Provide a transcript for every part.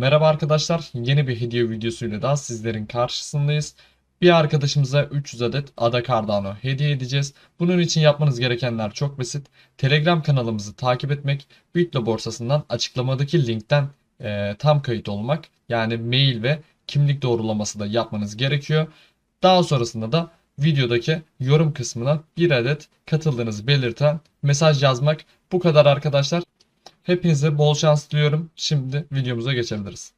Merhaba arkadaşlar, yeni bir hediye videosuyla daha sizlerin karşısındayız. Bir arkadaşımıza 300 adet Ada Cardano hediye edeceğiz. Bunun için yapmanız gerekenler çok basit. Telegram kanalımızı takip etmek, Bitlo borsasından açıklamadaki linkten e, tam kayıt olmak, yani mail ve kimlik doğrulaması da yapmanız gerekiyor. Daha sonrasında da videodaki yorum kısmına bir adet katıldığınızı belirten mesaj yazmak. Bu kadar arkadaşlar. Hepinize bol şans diliyorum. Şimdi videomuza geçebiliriz.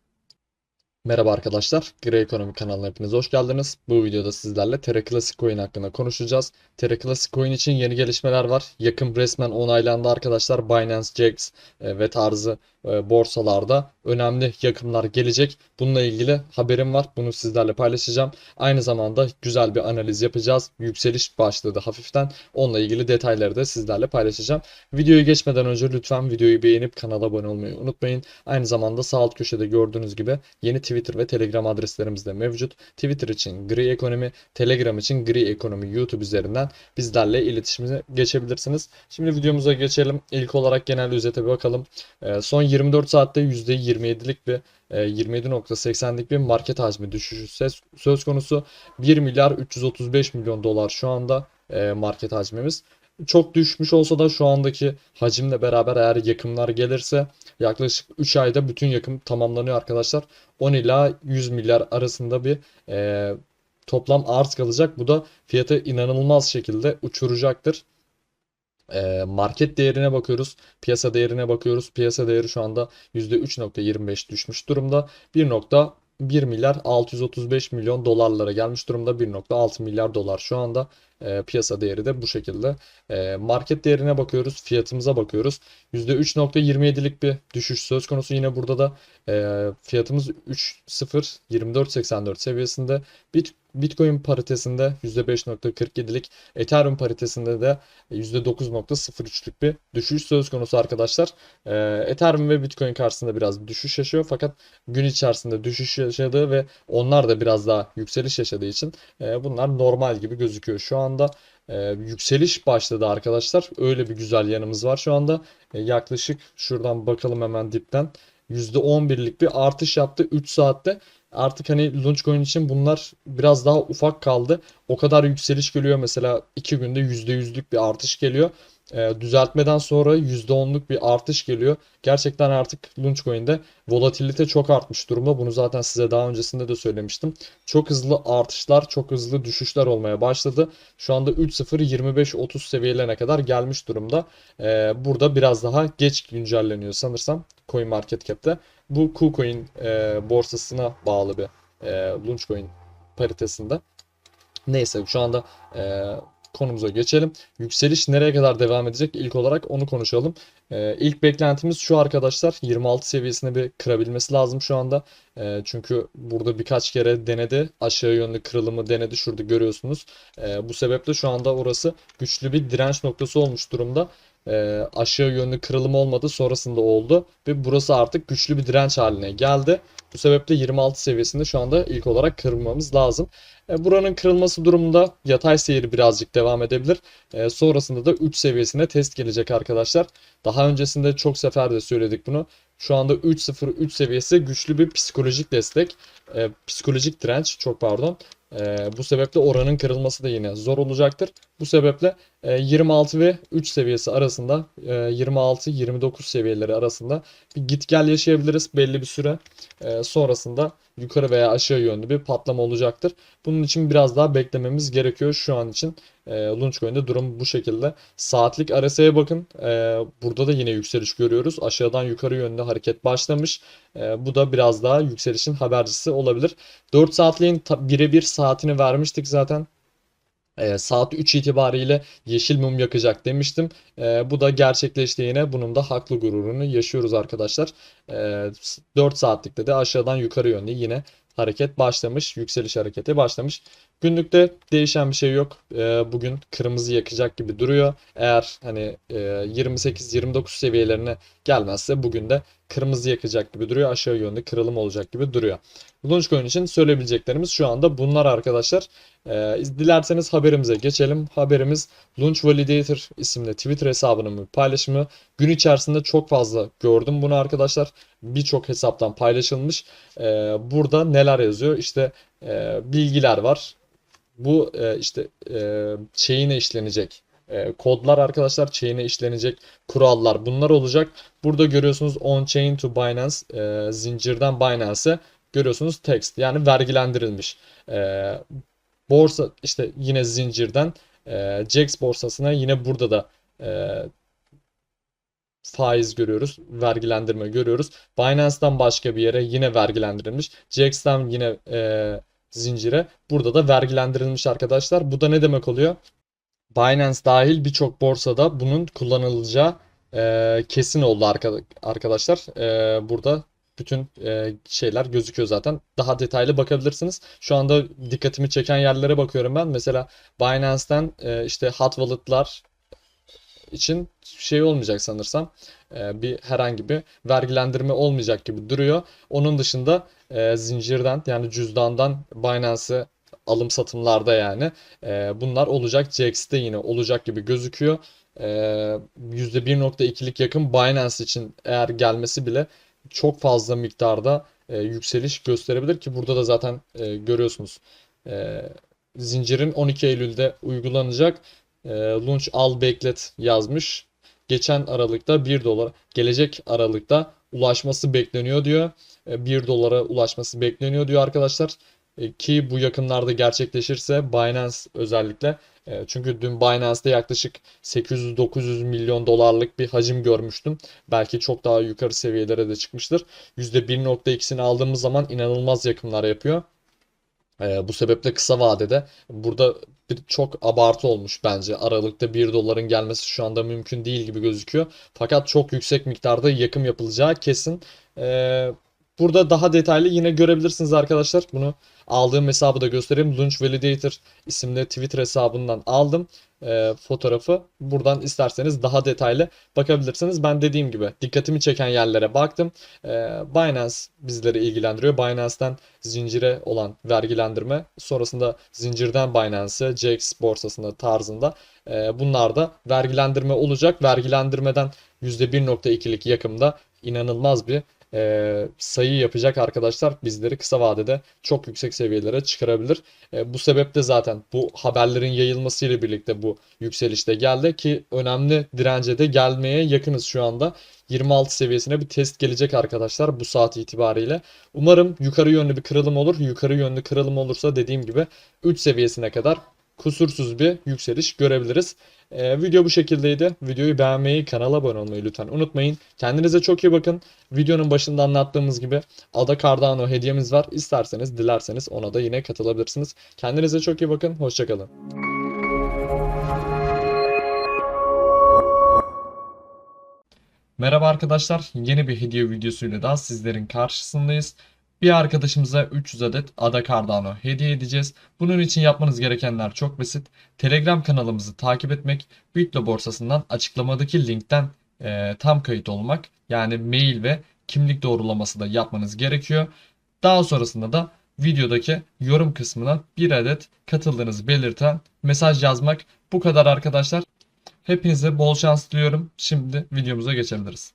Merhaba arkadaşlar. Grey Ekonomi kanalına hepiniz hoş geldiniz. Bu videoda sizlerle Terra Classic Coin hakkında konuşacağız. Terra Classic Coin için yeni gelişmeler var. Yakın resmen onaylandı arkadaşlar. Binance, Jax e, ve tarzı borsalarda önemli yakımlar gelecek. Bununla ilgili haberim var. Bunu sizlerle paylaşacağım. Aynı zamanda güzel bir analiz yapacağız. Yükseliş başladı hafiften. Onunla ilgili detayları da sizlerle paylaşacağım. Videoyu geçmeden önce lütfen videoyu beğenip kanala abone olmayı unutmayın. Aynı zamanda sağ alt köşede gördüğünüz gibi yeni Twitter ve Telegram adreslerimiz de mevcut. Twitter için Gri Ekonomi, Telegram için Gri Ekonomi YouTube üzerinden bizlerle iletişime geçebilirsiniz. Şimdi videomuza geçelim. İlk olarak genel özete bir bakalım. Ee, son 24 saatte %27'lik bir e, 27.80'lik bir market hacmi düşüşü söz, söz konusu. 1 milyar 335 milyon dolar şu anda e, market hacmimiz. Çok düşmüş olsa da şu andaki hacimle beraber eğer yakımlar gelirse yaklaşık 3 ayda bütün yakım tamamlanıyor arkadaşlar. 10 ila 100 milyar arasında bir e, toplam arz kalacak. Bu da fiyatı inanılmaz şekilde uçuracaktır. Market değerine bakıyoruz. Piyasa değerine bakıyoruz. Piyasa değeri şu anda %3.25 düşmüş durumda. 1.1 milyar 635 milyon dolarlara gelmiş durumda. 1.6 milyar dolar şu anda e, piyasa değeri de bu şekilde. E, market değerine bakıyoruz. Fiyatımıza bakıyoruz. %3.27'lik bir düşüş söz konusu. Yine burada da e, fiyatımız 3.02484 seviyesinde. Bit Bitcoin paritesinde %5.47'lik, Ethereum paritesinde de %9.03'lük bir düşüş söz konusu arkadaşlar. Ee, Ethereum ve Bitcoin karşısında biraz düşüş yaşıyor fakat gün içerisinde düşüş yaşadığı ve onlar da biraz daha yükseliş yaşadığı için e, bunlar normal gibi gözüküyor. Şu anda e, yükseliş başladı arkadaşlar. Öyle bir güzel yanımız var şu anda. E, yaklaşık şuradan bakalım hemen dipten. %11'lik bir artış yaptı 3 saatte. Artık hani Launchcoin için bunlar biraz daha ufak kaldı. O kadar yükseliş geliyor mesela 2 günde %100'lük bir artış geliyor. Ee, düzeltmeden sonra %10'luk bir artış geliyor. Gerçekten artık Launchcoin'de volatilite çok artmış durumda. Bunu zaten size daha öncesinde de söylemiştim. Çok hızlı artışlar, çok hızlı düşüşler olmaya başladı. Şu anda 3.0-25-30 seviyelerine kadar gelmiş durumda. Ee, burada biraz daha geç güncelleniyor sanırsam CoinMarketCap'te. Bu KuCoin e, borsasına bağlı bir e, Launchcoin paritesinde. Neyse şu anda e, konumuza geçelim. Yükseliş nereye kadar devam edecek? İlk olarak onu konuşalım. Ee, ilk beklentimiz şu arkadaşlar 26 seviyesine bir kırabilmesi lazım şu anda. Ee, çünkü burada birkaç kere denedi. Aşağı yönlü kırılımı denedi. Şurada görüyorsunuz. Ee, bu sebeple şu anda orası güçlü bir direnç noktası olmuş durumda. Ee, aşağı yönlü kırılım olmadı. Sonrasında oldu. Ve burası artık güçlü bir direnç haline geldi. Bu sebeple 26 seviyesinde şu anda ilk olarak kırmamız lazım. E, buranın kırılması durumunda yatay seyri birazcık devam edebilir. E, sonrasında da 3 seviyesine test gelecek arkadaşlar. Daha öncesinde çok sefer de söyledik bunu. Şu anda 3.03 seviyesi güçlü bir psikolojik destek. E, psikolojik direnç çok pardon. E, bu sebeple oranın kırılması da yine zor olacaktır. Bu sebeple e, 26 ve 3 seviyesi arasında e, 26-29 seviyeleri arasında bir git gel yaşayabiliriz belli bir süre. E, sonrasında yukarı veya aşağı yönlü bir patlama olacaktır. Bunun için biraz daha beklememiz gerekiyor şu an için. E, Launchcoin'de durum bu şekilde. Saatlik RSI'ye bakın. E, burada da yine yükseliş görüyoruz. Aşağıdan yukarı yönlü hareket başlamış. E, bu da biraz daha yükselişin habercisi olabilir. 4 saatliğin birebir saatini vermiştik zaten. E, saat 3 itibariyle yeşil mum yakacak demiştim. E, bu da gerçekleşti yine. Bunun da haklı gururunu yaşıyoruz arkadaşlar. E, 4 saatlikte de aşağıdan yukarı yönlü yine hareket başlamış. Yükseliş hareketi başlamış. Günlükte değişen bir şey yok. Ee, bugün kırmızı yakacak gibi duruyor. Eğer hani e, 28-29 seviyelerine gelmezse bugün de kırmızı yakacak gibi duruyor. Aşağı yönlü kırılım olacak gibi duruyor. Launchcoin için söyleyebileceklerimiz şu anda bunlar arkadaşlar. Ee, dilerseniz haberimize geçelim. Haberimiz Launch Validator isimli Twitter hesabının bir paylaşımı. Gün içerisinde çok fazla gördüm bunu arkadaşlar. Birçok hesaptan paylaşılmış. Ee, burada neler yazıyor? İşte e, bilgiler var. Bu e, işte e, chain'e işlenecek e, kodlar arkadaşlar chain'e işlenecek kurallar bunlar olacak. Burada görüyorsunuz on chain to Binance e, zincirden Binance'e görüyorsunuz text yani vergilendirilmiş. E, borsa işte yine zincirden e, JAX borsasına yine burada da e, faiz görüyoruz, vergilendirme görüyoruz. Binance'dan başka bir yere yine vergilendirilmiş. JAX'ten yine e, zincire burada da vergilendirilmiş arkadaşlar. Bu da ne demek oluyor? Binance dahil birçok borsada bunun kullanılacağı e, kesin oldu arka- arkadaşlar. E, burada bütün e, şeyler gözüküyor zaten. Daha detaylı bakabilirsiniz. Şu anda dikkatimi çeken yerlere bakıyorum ben. Mesela Binance'ten e, işte hot wallet'lar için şey olmayacak sanırsam. E, bir herhangi bir vergilendirme olmayacak gibi duruyor. Onun dışında e, zincirden yani cüzdandan Binance'e alım satımlarda yani e, bunlar olacak. JX'te yine olacak gibi gözüküyor. E, %1.2'lik yakın Binance için eğer gelmesi bile çok fazla miktarda e, yükseliş gösterebilir ki burada da zaten e, görüyorsunuz. E, zincirin 12 Eylül'de uygulanacak. E, launch al beklet yazmış. Geçen Aralık'ta 1 dolar, gelecek Aralık'ta ulaşması bekleniyor diyor. E, 1 dolara ulaşması bekleniyor diyor arkadaşlar. E, Ki bu yakınlarda gerçekleşirse Binance özellikle e, çünkü dün Binance'de yaklaşık 800-900 milyon dolarlık bir hacim görmüştüm. Belki çok daha yukarı seviyelere de çıkmıştır. %1.2'sini aldığımız zaman inanılmaz yakınlar yapıyor. E, bu sebeple kısa vadede burada bir, çok abartı olmuş bence. Aralıkta 1 doların gelmesi şu anda mümkün değil gibi gözüküyor. Fakat çok yüksek miktarda yakım yapılacağı kesin. E, burada daha detaylı yine görebilirsiniz arkadaşlar. Bunu aldığım hesabı da göstereyim. Launch Validator isimli Twitter hesabından aldım e, fotoğrafı. Buradan isterseniz daha detaylı bakabilirsiniz. Ben dediğim gibi dikkatimi çeken yerlere baktım. E, Binance bizleri ilgilendiriyor. Binance'ten zincire olan vergilendirme, sonrasında zincirden Binance'e, JAX borsasında tarzında e, bunlar da vergilendirme olacak. Vergilendirmeden %1.2'lik yakımda inanılmaz bir e, sayı yapacak arkadaşlar bizleri kısa vadede çok yüksek seviyelere çıkarabilir. E, bu sebeple zaten bu haberlerin yayılmasıyla birlikte bu yükselişte geldi ki önemli dirence de gelmeye yakınız şu anda. 26 seviyesine bir test gelecek arkadaşlar bu saat itibariyle. Umarım yukarı yönlü bir kırılım olur. Yukarı yönlü kırılım olursa dediğim gibi 3 seviyesine kadar kusursuz bir yükseliş görebiliriz. Ee, video bu şekildeydi. Videoyu beğenmeyi, kanala abone olmayı lütfen unutmayın. Kendinize çok iyi bakın. Videonun başında anlattığımız gibi Ada Cardano hediyemiz var. İsterseniz, dilerseniz ona da yine katılabilirsiniz. Kendinize çok iyi bakın. Hoşçakalın. Merhaba arkadaşlar. Yeni bir hediye videosuyla daha sizlerin karşısındayız. Bir arkadaşımıza 300 adet Ada Cardano hediye edeceğiz. Bunun için yapmanız gerekenler çok basit. Telegram kanalımızı takip etmek, Bitlo borsasından açıklamadaki linkten e, tam kayıt olmak. Yani mail ve kimlik doğrulaması da yapmanız gerekiyor. Daha sonrasında da videodaki yorum kısmına bir adet katıldığınızı belirten mesaj yazmak. Bu kadar arkadaşlar. Hepinize bol şans diliyorum. Şimdi videomuza geçebiliriz.